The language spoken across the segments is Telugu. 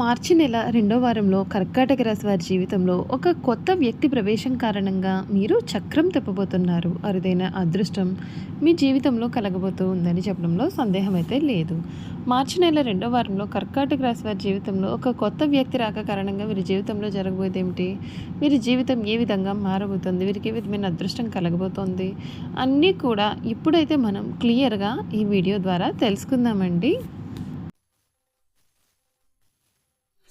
మార్చి నెల రెండో వారంలో కర్కాటక రాశి వారి జీవితంలో ఒక కొత్త వ్యక్తి ప్రవేశం కారణంగా మీరు చక్రం తిప్పబోతున్నారు. అరుదైన అదృష్టం మీ జీవితంలో కలగబోతూ ఉందని చెప్పడంలో సందేహం అయితే లేదు. మార్చి నెల రెండో వారంలో కర్కాటక రాశి వారి జీవితంలో ఒక కొత్త వ్యక్తి రాక కారణంగా వీరి జీవితంలో జరగబోయేది ఏమిటి? వీరి జీవితం ఏ విధంగా మారబోతుంది? వీరికి ఏ విధమైన అదృష్టం కలగబోతోంది? అన్నీ కూడా ఇప్పుడైతే మనం క్లియర్గా ఈ వీడియో ద్వారా తెలుసుకుందామండి.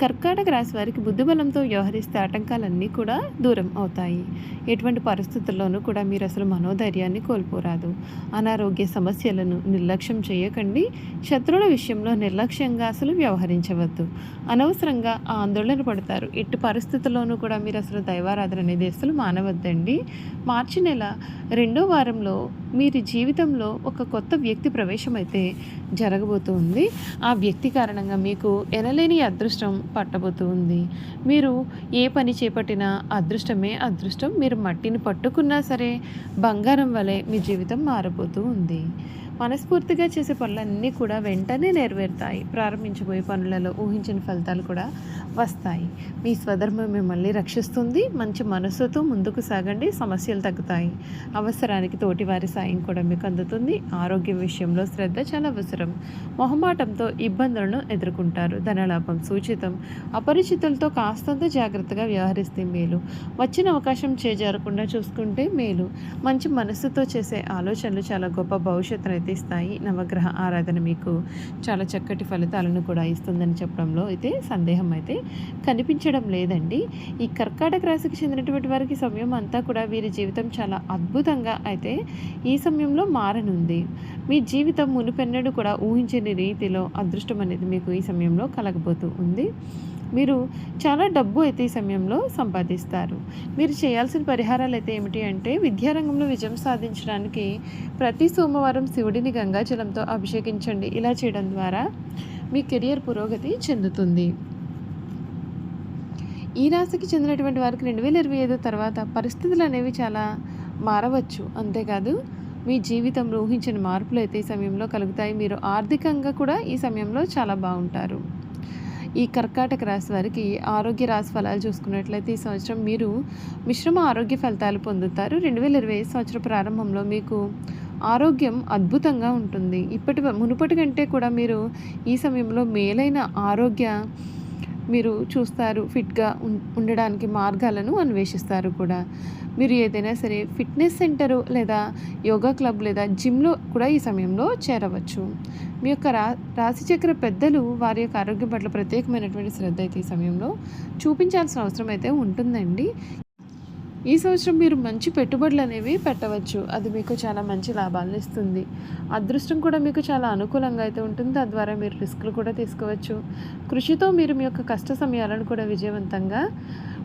కర్కాటక రాశి వారికి బుద్ధిబలంతో వ్యవహరిస్తే ఆటంకాలన్నీ కూడా దూరం అవుతాయి. ఎటువంటి పరిస్థితుల్లోనూ కూడా మీరు అసలు మనోధైర్యాన్ని కోల్పోరాదు. అనారోగ్య సమస్యలను నిర్లక్ష్యం చేయకండి. శత్రువుల విషయంలో నిర్లక్ష్యంగా అసలు వ్యవహరించవద్దు. అనవసరంగా ఆందోళన పడతారు. ఎట్టి పరిస్థితుల్లోనూ కూడా మీరు అసలు దైవారాధన అనేది అసలు మానవద్దండి. మార్చి నెల రెండో వారంలో మీరు జీవితంలో ఒక కొత్త వ్యక్తి ప్రవేశమైతే జరగబోతుంది ఆ వ్యక్తి కారణంగా మీకు ఎనలేని అదృష్టం పట్టబోతూ ఉంది. మీరు ఏ పని చేపట్టినా అదృష్టమే అదృష్టం. మీరు మట్టిని పట్టుకున్నా సరే బంగారం వలె మీ జీవితం మారబోతూ ఉంది. మనస్ఫూర్తిగా చేసే పనులన్నీ కూడా వెంటనే నెరవేరుతాయి. ప్రారంభించబోయే పనులలో ఊహించిన ఫలితాలు కూడా వస్తాయి. మీ స్వధర్మం మిమ్మల్ని రక్షిస్తుంది. మంచి మనస్సుతో ముందుకు సాగండి. సమస్యలు తగ్గుతాయి. అవసరానికి తోటివారి సాయం కూడా మీకు అందుతుంది. ఆరోగ్య విషయంలో శ్రద్ధ చాలా అవసరం. మొహమాటంతో ఇబ్బందులను ఎదుర్కొంటారు. ధనలాభం సూచితం అపరిచితులతో కాస్తంత జాగ్రత్తగా వ్యవహరిస్తే మేలు. వచ్చిన అవకాశం చేజారకుండా చూసుకుంటే మేలు. మంచి మనస్సుతో చేసే ఆలోచనలు చాలా గొప్ప భవిష్యత్తును వర్తిస్తాయి నవగ్రహ ఆరాధన మీకు చాలా చక్కటి ఫలితాలను కూడా ఇస్తుందని చెప్పడంలో అయితే సందేహం అయితే కనిపించడం లేదండి. ఈ కర్కాటక రాశికి చెందినటువంటి వారికి సమయం అంతా కూడా వీరి జీవితం చాలా అద్భుతంగా అయితే ఈ సమయంలో మారనుంది. మీ జీవితం మునుపెన్నడు కూడా ఊహించని రీతిలో అదృష్టం అనేది మీకు ఈ సమయంలో కలగబోతూ ఉంది. మీరు చాలా డబ్బు అయితే ఈ సమయంలో సంపాదిస్తారు. మీరు చేయాల్సిన పరిహారాలు అయితే ఏమిటి అంటే విద్యారంగంలో విజయం సాధించడానికి ప్రతి సోమవారం శివుడిని గంగాజలంతో అభిషేకించండి. ఇలా చేయడం ద్వారా మీ కెరియర్ పురోగతి చెందుతుంది. ఈ రాశికి చెందినటువంటి వారికి రెండు వేల ఇరవై ఐదు తర్వాత పరిస్థితులు అనేవి చాలా మారవచ్చు. అంతేకాదు మీ జీవితంలో ఊహించిన మార్పులు అయితే ఈ సమయంలో కలుగుతాయి. మీరు ఆర్థికంగా కూడా ఈ సమయంలో చాలా బాగుంటారు. ఈ కర్కాటక రాశి వారికి ఆరోగ్య రాశి ఫలాలు చూసుకున్నట్లయితే ఈ సంవత్సరం మీరు మిశ్రమ ఆరోగ్య ఫలితాలు పొందుతారు. రెండు వేల ఇరవై ఐదు సంవత్సరం ప్రారంభంలో మీకు ఆరోగ్యం అద్భుతంగా ఉంటుంది. ఇప్పటి మునుపటి కంటే కూడా మీరు ఈ సమయంలో మేలైన ఆరోగ్య మీరు చూస్తారు ఫిట్గా ఉం- ఉండడానికి మార్గాలను అన్వేషిస్తారు కూడా. మీరు ఏదైనా సరే ఫిట్నెస్ సెంటరు లేదా యోగా క్లబ్ లేదా జిమ్లో కూడా ఈ సమయంలో చేరవచ్చు. మీ యొక్క రా రాశిచక్ర పెద్దలు వారి యొక్క ఆరోగ్యం పట్ల ప్రత్యేకమైనటువంటి శ్రద్ధ అయితే ఈ సమయంలో చూపించాల్సిన అవసరం అయితే ఉంటుందండి. ఈ సంవత్సరం మీరు మంచి పెట్టుబడులు అనేవి పెట్టవచ్చు. అది మీకు చాలా మంచి లాభాలను ఇస్తుంది. అదృష్టం కూడా మీకు చాలా అనుకూలంగా అయితే ఉంటుంది. తద్వారా మీరు రిస్క్లు కూడా తీసుకోవచ్చు. కృషితో మీరు మీ యొక్క కష్ట సమయాలను కూడా విజయవంతంగా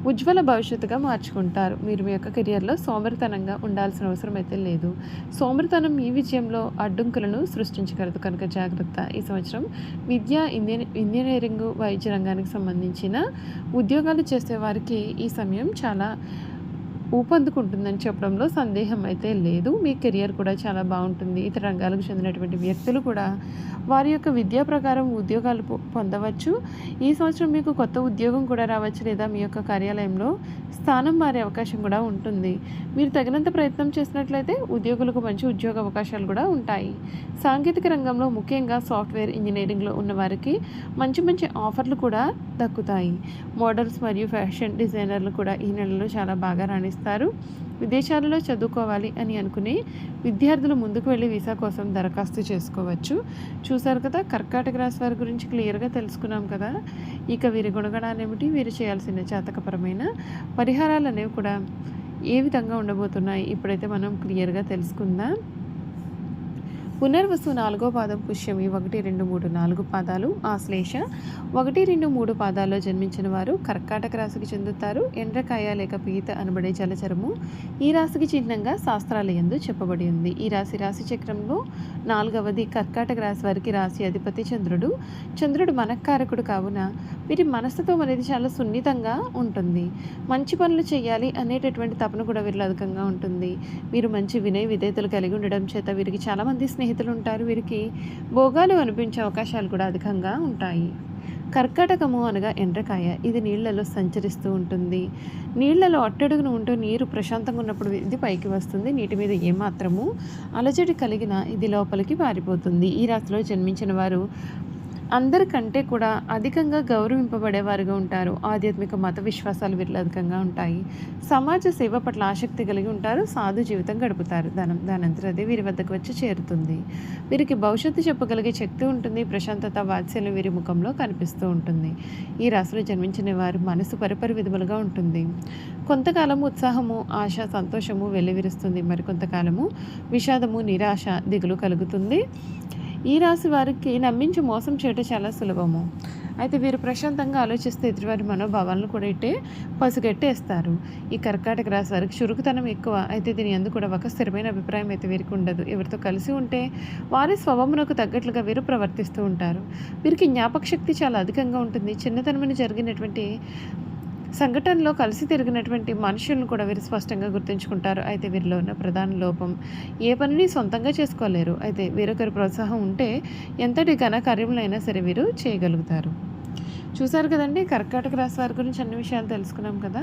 ఉజ్వల భవిష్యత్తుగా మార్చుకుంటారు. మీరు మీ యొక్క కెరియర్లో సోమరితనంగా ఉండాల్సిన అవసరం అయితే లేదు. సోమరితనం ఈ విజయంలో అడ్డంకులను సృష్టించగలదు. కనుక జాగ్రత్త. ఈ సంవత్సరం విద్య ఇంజనీ ఇంజనీరింగ్ వైద్య రంగానికి సంబంధించిన ఉద్యోగాలు చేసే వారికి ఈ సమయం చాలా ఊపందుకుంటుందని చెప్పడంలో సందేహం అయితే లేదు. మీ కెరియర్ కూడా చాలా బాగుంటుంది. ఇతర రంగాలకు చెందినటువంటి వ్యక్తులు కూడా వారి యొక్క విద్యా ప్రకారం ఉద్యోగాలు పొ- పొందవచ్చు. ఈ సంవత్సరం మీకు కొత్త ఉద్యోగం కూడా రావచ్చు లేదా మీ యొక్క కార్యాలయంలో స్థానం మారే అవకాశం కూడా ఉంటుంది. మీరు తగినంత ప్రయత్నం చేసినట్లయితే ఉద్యోగులకు మంచి ఉద్యోగ అవకాశాలు కూడా ఉంటాయి. సాంకేతిక రంగంలో ముఖ్యంగా సాఫ్ట్వేర్ ఇంజనీరింగ్లో ఉన్న వారికి మంచి మంచి ఆఫర్లు కూడా దక్కుతాయి. మోడల్స్ మరియు ఫ్యాషన్ డిజైనర్లు కూడా ఈ నెలలో చాలా బాగా రాణిస్తారు విదేశాలలో చదువుకోవాలి అని అనుకునే విద్యార్థులు ముందుకు వెళ్ళి వీసా కోసం దరఖాస్తు చేసుకోవచ్చు. చూశారు కదా కర్కాటక రాశి వారి గురించి క్లియర్గా తెలుసుకున్నాం కదా. ఇక వీరి గుణగణాలు ఏమిటి? వీరు చేయాల్సిన జాతకపరమైన పరిహారాలు అనేవి కూడా ఏ విధంగా ఉండబోతున్నాయి? ఇప్పుడైతే మనం క్లియర్గా తెలుసుకుందాం. పునర్వసు నాలుగో పాదం పుష్యమి ఒకటి రెండు మూడు నాలుగు పాదాలు ఆశ్లేష ఒకటి రెండు మూడు పాదాల్లో జన్మించిన వారు కర్కాటక రాశికి చెందుతారు. ఎండ్రకాయ లేక పీత అనబడే జలచరము ఈ రాశికి చిహ్నంగా శాస్త్రాల ఎందు చెప్పబడి ఉంది. ఈ రాశి రాశి చక్రంలో నాలుగవది కర్కాటక రాశి వారికి రాశి అధిపతి చంద్రుడు. చంద్రుడు మనఃకారకుడు కావున వీరి మనస్సుతో అనేది చాలా సున్నితంగా ఉంటుంది. మంచి పనులు చేయాలి అనేటటువంటి తపన కూడా వీరిలో అధికంగా ఉంటుంది. వీరు మంచి వినయ విధేయతలు కలిగి ఉండడం చేత వీరికి చాలామంది స్నేహితులు ఉంటారు వీరికి భోగాలు అనిపించే అవకాశాలు కూడా అధికంగా ఉంటాయి. కర్కటకము అనగా ఎండ్రకాయ. ఇది నీళ్ళలో సంచరిస్తూ ఉంటుంది. నీళ్ళలో అట్టడుగున ఉంటూ నీరు ప్రశాంతంగా ఉన్నప్పుడు ఇది పైకి వస్తుంది. నీటి మీద ఏమాత్రము అలజడి కలిగిన ఇది లోపలికి పారిపోతుంది. ఈ రాశిలో జన్మించిన వారు అందరికంటే కూడా అధికంగా గౌరవింపబడేవారుగా ఉంటారు. ఆధ్యాత్మిక మత విశ్వాసాలు వీరిలో అధికంగా ఉంటాయి. సమాజ సేవ పట్ల ఆసక్తి కలిగి ఉంటారు. సాధు జీవితం గడుపుతారు. దానంతరం దానంతరదే వీరి వద్దకు వచ్చి చేరుతుంది. వీరికి భవిష్యత్తు చెప్పగలిగే శక్తి ఉంటుంది. ప్రశాంతత వాత్సల్యం వీరి ముఖంలో కనిపిస్తూ ఉంటుంది. ఈ రాశిలో జన్మించిన వారు మనసు పరిపరి విధములుగా ఉంటుంది. కొంతకాలము ఉత్సాహము ఆశ సంతోషము వెల్లివిరుస్తుంది. మరికొంతకాలము విషాదము నిరాశ దిగులు కలుగుతుంది. ఈ రాశి వారికి నమ్మించి మోసం చేయటం చాలా సులభము. అయితే వీరు ప్రశాంతంగా ఆలోచిస్తే ఎదుటివారి మనోభావాలను కూడా ఇట్టే పసిగట్టేస్తారు. ఈ కర్కాటక రాశి వారికి చురుకుతనం ఎక్కువ. అయితే దీని ఎందుకు కూడా ఒక స్థిరమైన అభిప్రాయం అయితే వీరికి ఉండదు. ఎవరితో కలిసి ఉంటే వారి స్వభావమునకు తగ్గట్లుగా వీరు ప్రవర్తిస్తూ ఉంటారు. వీరికి జ్ఞాపక శక్తి చాలా అధికంగా ఉంటుంది. చిన్నతనమని జరిగినటువంటి సంఘటనలో కలిసి తిరిగినటువంటి మనుషులను కూడా వీరు స్పష్టంగా గుర్తుంచుకుంటారు. అయితే వీరిలో ఉన్న ప్రధాన లోపం ఏ పనిని సొంతంగా చేసుకోలేరు. అయితే వేరొకరి ప్రోత్సాహం ఉంటే ఎంతటి ఘన కార్యములైనా సరే వీరు చేయగలుగుతారు. చూసారు కదండి కర్కాటక రాశి వారి గురించి అన్ని విషయాలు తెలుసుకున్నాం కదా.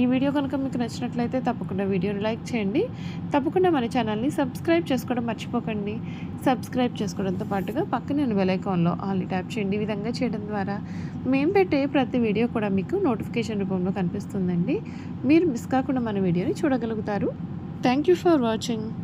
ఈ వీడియో కనుక మీకు నచ్చినట్లయితే తప్పకుండా వీడియోని లైక్ చేయండి. తప్పకుండా మన ఛానల్ని సబ్స్క్రైబ్ చేసుకోవడం మర్చిపోకండి. సబ్స్క్రైబ్ చేసుకోవడంతో పాటుగా పక్కన బెలైకాన్లో ఆల్ని ట్యాప్ చేయండి. ఈ విధంగా చేయడం ద్వారా మేము పెట్టే ప్రతి వీడియో కూడా మీకు నోటిఫికేషన్ రూపంలో కనిపిస్తుందండి. మీరు మిస్ కాకుండా మన వీడియోని చూడగలుగుతారు. Thank you for watching.